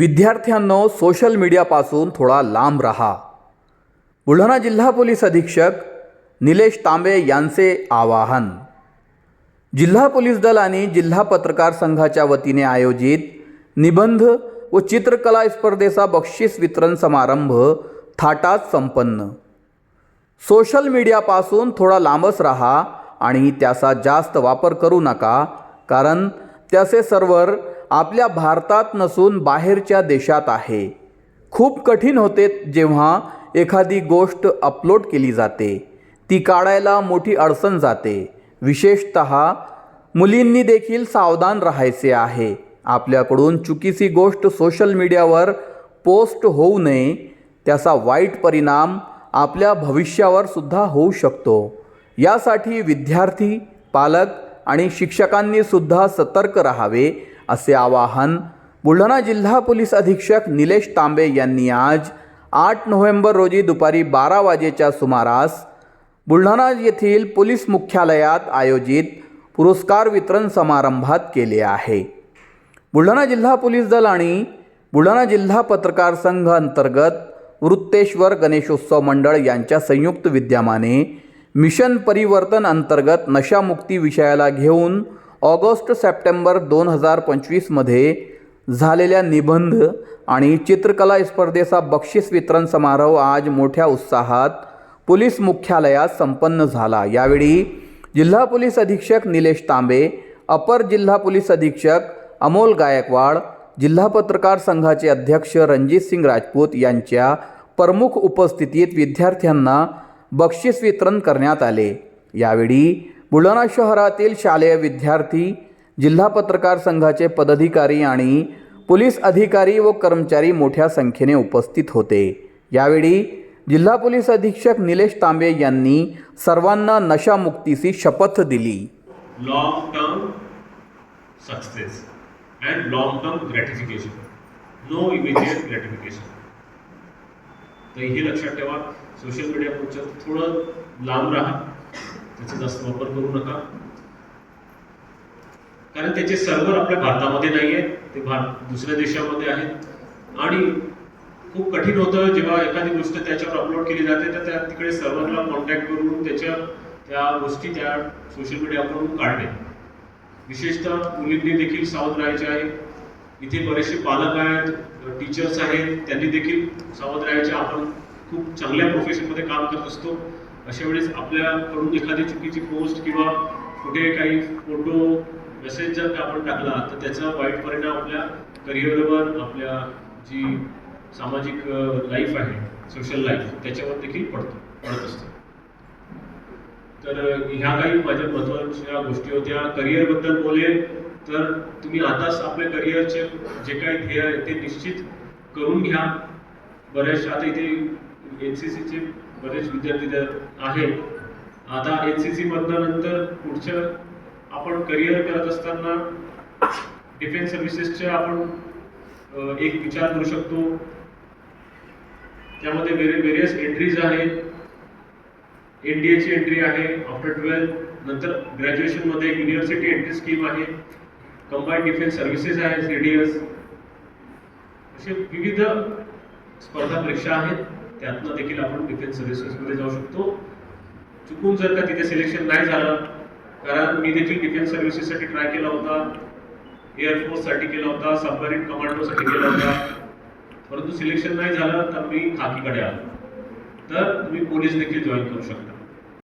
विद्यार्थ्यांनो सोशल मीडियापासून थोडा लांब राहा. बुलढाणा जिल्हा पोलीस अधीक्षक निलेश तांबे यांचे आवाहन. जिल्हा पोलीस दल आणि जिल्हा पत्रकार संघाच्या वतीने आयोजित निबंध व चित्रकला स्पर्धेचा बक्षीस वितरण समारंभ थाटात संपन्न. सोशल मीडियापासून थोडा लांबच राहा आणि त्याचा जास्त वापर करू नका कारण त्याचे सर्व्हर आपल्या भारतात नसून बाहेरच्या देशात आहे. खूप कठीण होते जेव्हा एखादी गोष्ट अपलोड केली जाते. ती काढायला मोठी अडचण जाते. विशेषत मुलींनी देखील सावधान राहायचे आहे. आपल्याकडून चुकीची गोष्ट सोशल मीडियावर पोस्ट होऊ नये त्याचा वाईट परिणाम आपल्या भविष्यावर सुद्धा होऊ शकतो. यासाठी विद्यार्थी पालक आणि शिक्षकांनी सुद्धा सतर्क राहावे असे आवाहन बुलढाणा जिल्हा पोलीस अधीक्षक निलेश तांबे यांनी आज आठ नोव्हेंबर रोजी दुपारी बारा वाजेच्या सुमारास बुलढाणा येथील पोलीस मुख्यालयात आयोजित पुरस्कार वितरण समारंभात केले आहे. बुलढाणा जिल्हा पोलीस दल आणि बुलढाणा जिल्हा पत्रकार संघ अंतर्गत वृत्तेश्वर गणेशोत्सव मंडळ यांच्या संयुक्त विद्यमाने मिशन परिवर्तन अंतर्गत नशामुक्ती विषयाला घेऊन ऑगस्ट सप्टेंबर दोन हजार पंचवीसमध्ये झालेल्या निबंध आणि चित्रकला स्पर्धेचा बक्षीस वितरण समारोह आज मोठ्या उत्साहात पोलीस मुख्यालयात संपन्न झाला. यावेळी जिल्हा पोलीस अधीक्षक निलेश तांबे अपर जिल्हा पोलीस अधीक्षक अमोल गायकवाड जिल्हा पत्रकार संघाचे अध्यक्ष रणजित सिंग राजपूत यांच्या प्रमुख उपस्थितीत विद्यार्थ्यांना बक्षीस वितरण करण्यात आले. यावेळी बुलढाणा शहरातील शालेय विद्यार्थी जिल्हा पत्रकार संघाचे पदाधिकारी आणि पोलीस अधिकारी व कर्मचारी मोठ्या संख्येने उपस्थित होते. यावेळी जिल्हा पोलीस अधीक्षक निलेश तांबे यांनी सर्वांना नशामुक्तीची शपथ दिली. Long term success and long term gratification no immediate gratification तर हे लक्षात ठेवा. सोशल मीडिया थोडं लांब राहा. त्याचा जास्त वापर करू नका. कारण त्याचे सर्व्हर आपल्या भारतामध्ये नाही आहे ते भारत दुसऱ्या देशामध्ये आहेत. आणि खूप कठीण होतं जेव्हा एखादी गोष्ट त्याच्यावर अपलोड केली जाते तर त्या तिकडे सर्व्हरला कॉन्टॅक्ट करून त्याच्या त्या गोष्टी त्या सोशल मीडियावरून काढणे. विशेषतः मुलींनी देखील सावध राहायचे आहे. इथे बरेचसे पालक आहेत टीचर्स आहेत त्यांनी देखील सावध राहायचे. आपण खूप चांगल्या प्रोफेशनमध्ये काम करत असतो. अशा वेळेस आपल्याकडून एखादी चुकीची पोस्ट किंवा कुठे काही फोटो मेसेज जर का आपण टाकला तर त्याचा वाईट परिणाम आपल्या करिअरवर आपल्या जी सामाजिक लाईफ आहे सोशल लाईफ त्याच्यावर देखील पडतो पडत असतो. तर ह्या काही माझ्या महत्त्वाच्या गोष्टी होत्या. करिअरबद्दल बद्दल तर तुम्ही आताच आपल्या करिअरचे जे काही ध्येय आहे ते निश्चित करून घ्या. बऱ्याचशा आता इथे एन सी सीचे बरेच विद्यार्थी त्या आहेत. आता एन सी सी नंतर पुढच्या आपण करिअर करत असताना डिफेन्स सर्व्हिसेसचे आपण एक विचार करू शकतो. त्यामध्ये वेरे वेरियस एंट्रीज आहेत. एनडीएची एंट्री आहे आफ्टर ट्वेल्थ नंतर ग्रॅज्युएशनमध्ये युनिव्हर्सिटी एंट्री स्कीम आहे. कंबाईंड डिफेन्स सर्व्हिसेस आहे सी डी एस असे विविध स्पर्धा परीक्षा आहेत. त्यातनं देखील आपण डिफेन्स सर्व्हिसेसमध्ये जाऊ शकतो. चुकून जर का तिथे सिलेक्शन नाही झालं कारण मी देखील डिफेन्स सर्व्हिसेससाठी ट्राय केला होता. एअरफोर्ससाठी केला होता सबमरीन कमांडोसाठी केला होता. परंतु सिलेक्शन नाही झालं तर मी खाकीकडे आलो. तर तुम्ही पोलीस देखील जॉईन करू शकता.